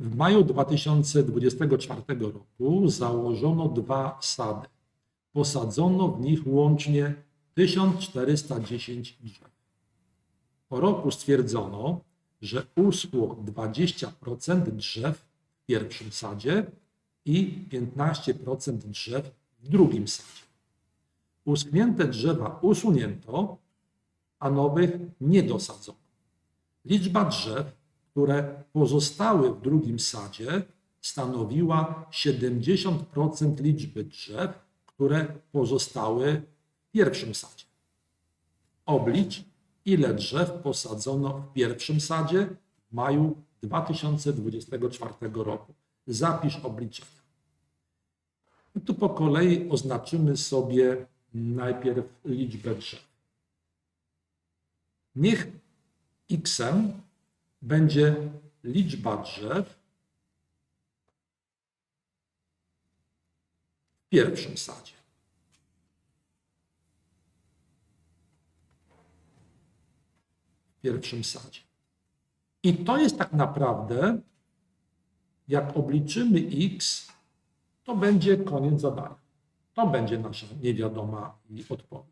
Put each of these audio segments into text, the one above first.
W maju 2024 roku założono dwa sady. Posadzono w nich łącznie 1410 drzew. Po roku stwierdzono, że uschło 20% drzew w pierwszym sadzie i 15% drzew w drugim sadzie. Uschnięte drzewa usunięto, a nowych nie dosadzono. Liczba drzew, które pozostały w drugim sadzie, stanowiła 70% liczby drzew, które pozostały w pierwszym sadzie. Oblicz, ile drzew posadzono w pierwszym sadzie w maju 2024 roku. Zapisz obliczenia. I tu po kolei oznaczymy sobie najpierw liczbę drzew. Niech x będzie liczba drzew w pierwszym sadzie. W pierwszym sadzie. I to jest tak naprawdę, jak obliczymy x, to będzie koniec zadania. To będzie nasza niewiadoma i odpowiedź.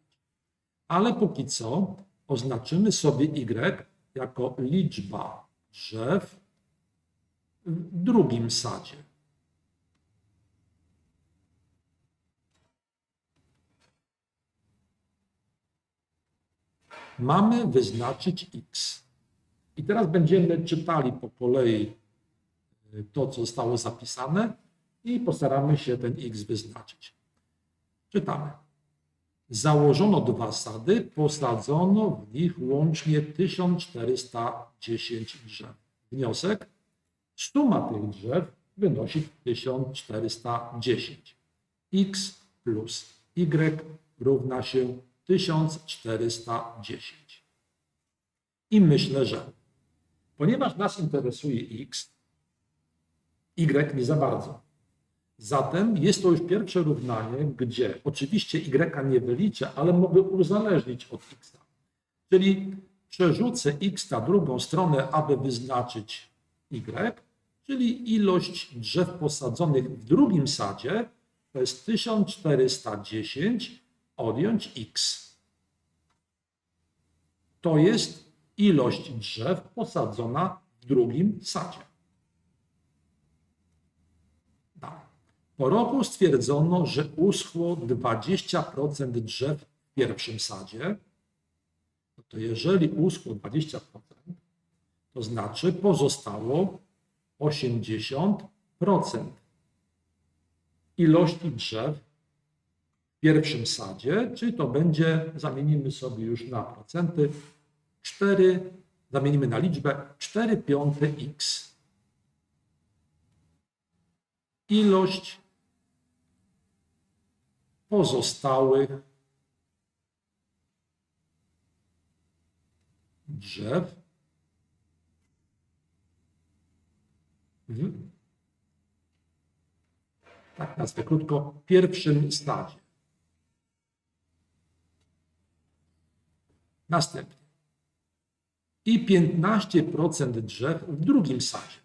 Ale póki co oznaczymy sobie y jako liczba drzew w drugim sadzie. Mamy wyznaczyć x. I teraz będziemy czytali po kolei y, to, co zostało zapisane i postaramy się ten x wyznaczyć. Czytamy. Założono dwa sady, posadzono w nich łącznie 1410 drzew. Wniosek: suma tych drzew wynosi 1410. x plus y równa się 1410. I myślę, że ponieważ nas interesuje x, y nie za bardzo. Zatem jest to już pierwsze równanie, gdzie oczywiście y nie wyliczę, ale mogę uzależnić od x. Czyli przerzucę x na drugą stronę, aby wyznaczyć y, czyli ilość drzew posadzonych w drugim sadzie to jest 1410 odjąć x. To jest ilość drzew posadzona w drugim sadzie. Po roku stwierdzono, że uschło 20% drzew w pierwszym sadzie. No to jeżeli uschło 20%, to znaczy pozostało 80% ilości drzew w pierwszym sadzie, czyli to będzie, zamienimy sobie już na procenty, 4, zamienimy na liczbę 4 piąte x. Ilość pozostałych drzew w, tak nazwę krótko, pierwszym stadzie. Następnie. I 15% drzew w drugim sadzie.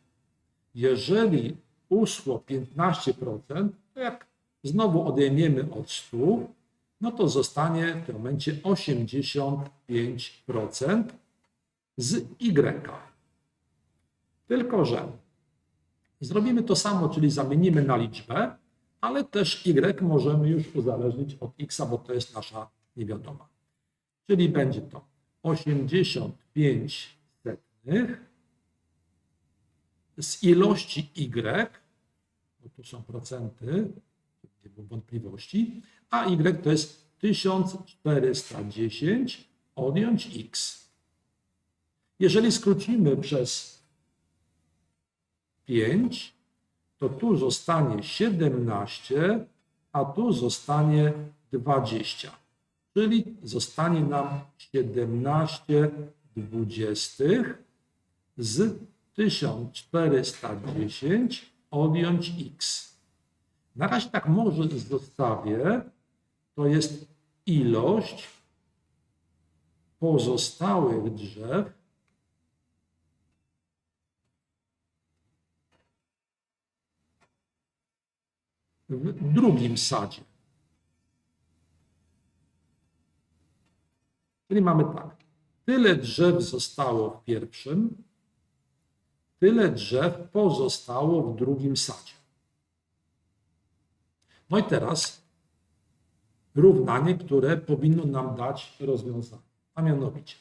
Jeżeli uschło 15%, to jak znowu odejmiemy od 100, no to zostanie w tym momencie 85% z Y. Tylko, że zrobimy to samo, czyli zamienimy na liczbę, ale też Y możemy już uzależnić od X, bo to jest nasza niewiadoma. Czyli będzie to 85 setnych z ilości Y, bo tu są procenty, wątpliwości, a y to jest 1410 odjąć x. Jeżeli skrócimy przez 5, to tu zostanie 17, a tu zostanie 20. Czyli zostanie nam 17 dwudziestych z 1410 odjąć x. Na razie tak może zostawię. To jest ilość pozostałych drzew w drugim sadzie. Czyli mamy tak. Tyle drzew zostało w pierwszym, tyle drzew pozostało w drugim sadzie. No i teraz równanie, które powinno nam dać rozwiązanie. A mianowicie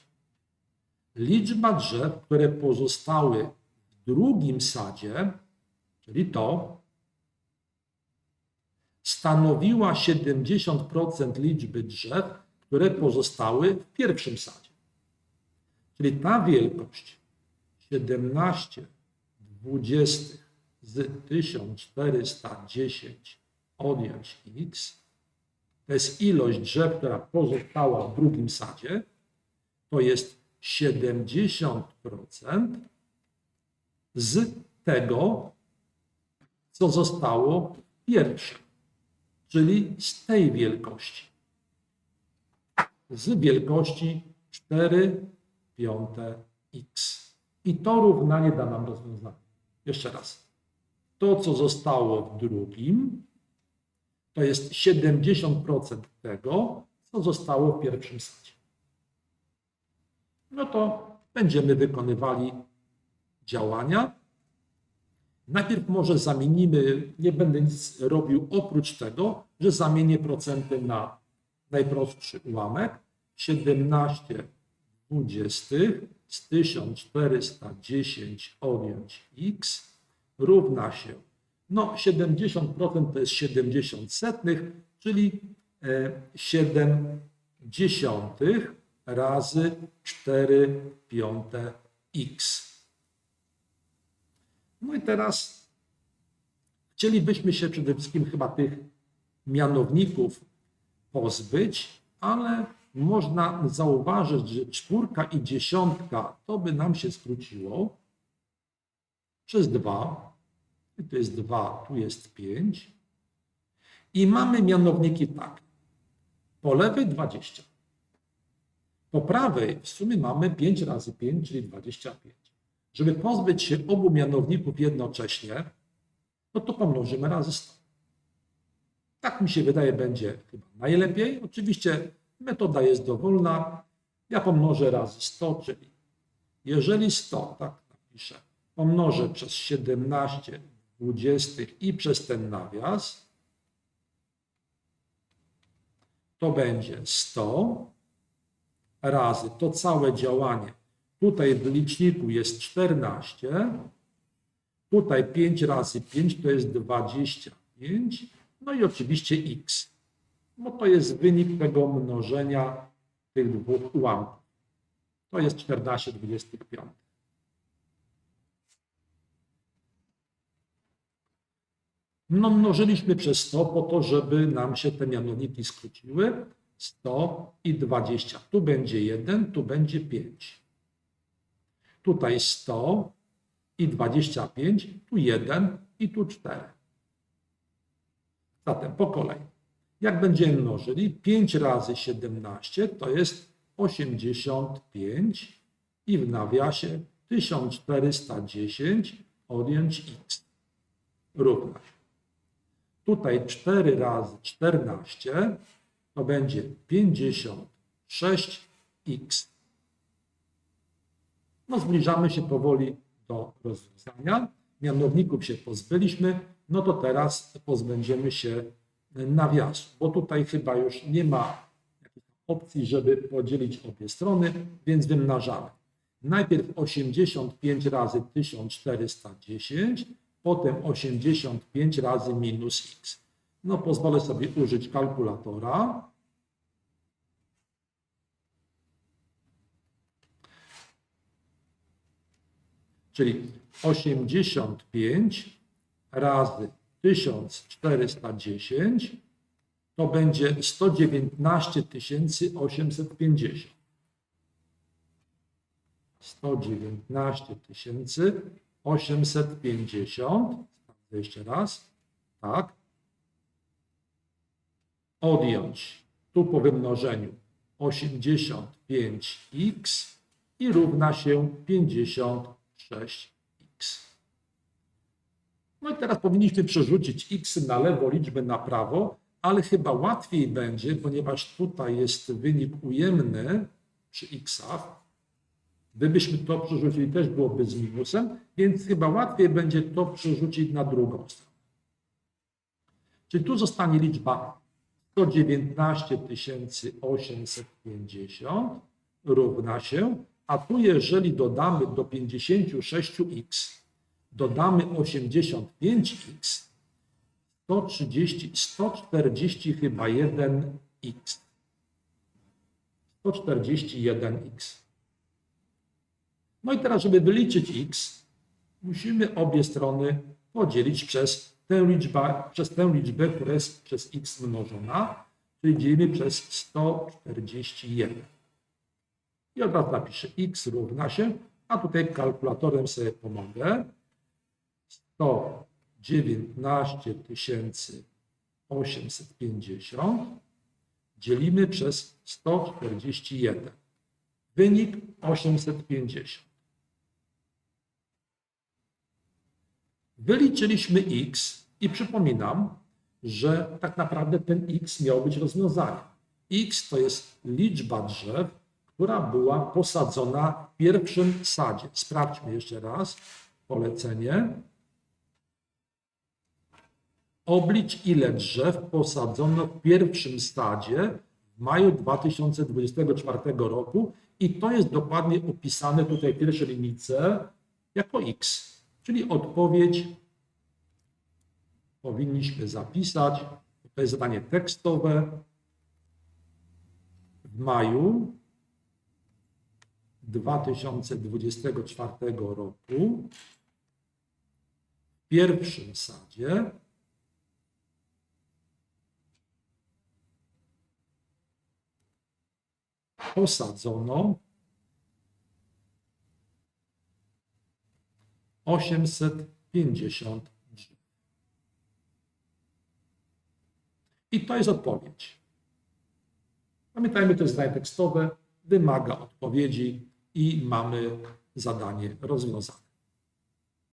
liczba drzew, które pozostały w drugim sadzie, czyli to, stanowiła 70% liczby drzew, które pozostały w pierwszym sadzie. Czyli ta wielkość 17 dwudziestych z 1410 odjąć x, to jest ilość drzew, która pozostała w drugim sadzie, to jest 70% z tego, co zostało w pierwszym, czyli z tej wielkości. Z wielkości 4 piąte x. I to równanie da nam rozwiązanie. Jeszcze raz. To, co zostało w drugim, to jest 70% tego, co zostało w pierwszym sadzie. No to będziemy wykonywali działania. Najpierw może zamienimy, nie będę nic robił oprócz tego, że zamienię procenty na najprostszy ułamek. 17 dwudziestych z 1410 odjąć x równa się, no 70% to jest 70 setnych, czyli e, 7 dziesiątych razy 4 piąte x. No i teraz chcielibyśmy się przede wszystkim chyba tych mianowników pozbyć, ale można zauważyć, że czwórka i dziesiątka to by nam się skróciło przez 2. Tu jest 2, tu jest 5. I mamy mianowniki tak. Po lewej 20. Po prawej w sumie mamy 5 razy 5, czyli 25. Żeby pozbyć się obu mianowników jednocześnie, no to pomnożymy razy 100. Tak mi się wydaje będzie chyba najlepiej. Oczywiście Metoda jest dowolna. Ja pomnożę razy 100, czyli jeżeli 100, tak napiszę, pomnożę przez 17 dwudziestych i przez ten nawias, to będzie 100 razy to całe działanie. Tutaj w liczniku jest 14, tutaj 5 razy 5 to jest 25, no i oczywiście x bo to jest wynik tego mnożenia tych dwóch ułamków. To jest 14,25. No, mnożyliśmy przez 100 po to, żeby nam się te mianowniki skróciły. 100 i 20. Tu będzie 1, tu będzie 5. Tutaj 100 i 25, tu 1 i tu 4. Zatem po kolei. Jak będziemy mnożyli, 5 razy 17 to jest 85 i w nawiasie 1410 odjąć x równa się. Tutaj 4 razy 14 to będzie 56x. No zbliżamy się powoli do rozwiązania. Mianowników się pozbyliśmy, no to teraz pozbędziemy się nawiasu, bo tutaj chyba już nie ma opcji, żeby podzielić obie strony, więc wymnażamy. Najpierw 85 razy 1410, potem 85 razy minus x. No pozwolę sobie użyć kalkulatora. Czyli 85 razy 1410 to będzie 119 850. 119 850. Sprawdzę jeszcze raz. Tak. Odjąć tu po wymnożeniu 85x i równa się 56x. No i teraz powinniśmy przerzucić x na lewo, liczbę na prawo, ale chyba łatwiej będzie, ponieważ tutaj jest wynik ujemny przy xach. Gdybyśmy to przerzucili, też byłoby z minusem, więc chyba łatwiej będzie to przerzucić na drugą stronę. Czyli tu zostanie liczba 119 850 równa się, a tu jeżeli dodamy do 56x, dodamy 85x, 130, 140 chyba 1x. 141x. No i teraz, żeby wyliczyć x, musimy obie strony podzielić przez tę liczbę, przez tę liczbę, która jest przez x mnożona, czyli dzielimy przez 141. I od razu napiszę x równa się, a tutaj kalkulatorem sobie pomogę. 119 850 dzielimy przez 141. Wynik 850. Wyliczyliśmy x i przypominam, że tak naprawdę ten x miał być rozwiązaniem. x to jest liczba drzew, która była posadzona w pierwszym sadzie. Sprawdźmy jeszcze raz polecenie. Oblicz ile drzew posadzono w pierwszym stadzie w maju 2024 roku i to jest dokładnie opisane tutaj w pierwszej linijce jako x, czyli odpowiedź powinniśmy zapisać. To jest zadanie tekstowe. W maju 2024 roku w pierwszym sadzie posadzono 850 drzew. I to jest odpowiedź. Pamiętajmy, to jest zdanie tekstowe, wymaga odpowiedzi i mamy zadanie rozwiązane.